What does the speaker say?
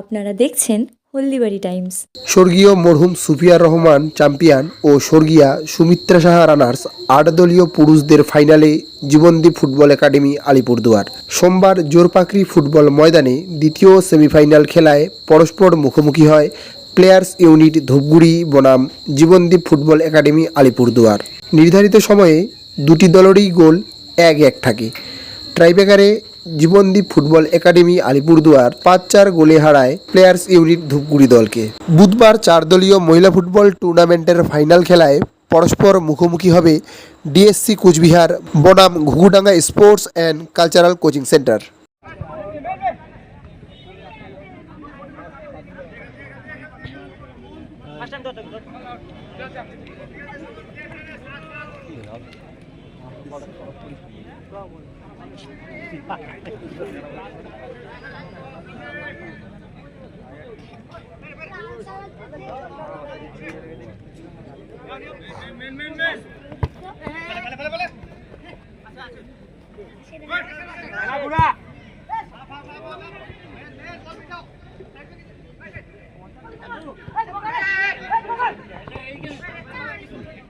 আপনারা দেখছেন হলদিবাড়ি টাইমস। স্বর্গীয় মরহুম সুফিয়া রহমান চ্যাম্পিয়ন ও স্বর্গীয়া সুমিত্রা সাহা রানার্স আট দলীয় পুরুষদের ফাইনালে জীবনদীপ ফুটবল একাডেমি আলিপুরদুয়ার। সোমবার জোরপাকড়ি ফুটবল ময়দানে দ্বিতীয় সেমিফাইনাল খেলায় পরস্পর মুখোমুখি হয় প্লেয়ার্স ইউনিট ধূপগুড়ি বনাম জীবনদীপ ফুটবল একাডেমি আলিপুরদুয়ার। নির্ধারিত সময়ে দুটি দলেরই গোল এক এক থাকে। ট্রাইব্রেকারে জীবনদীপ ফুটবল একাডেমি, আলিপুরদুয়ার, পাঁচ চার গোলে হারায় প্লেয়ার্স ইউনিট ধূপগুড়ি দলকে। বুধবার চার দলীয় মহিলা ফুটবল টুর্নামেন্টের ফাইনাল খেলায় পরস্পর মুখোমুখি হবে ডিএসসি কুচবিহার, বনাম Ghughudanga sports and cultural coaching centre. Bola, bola.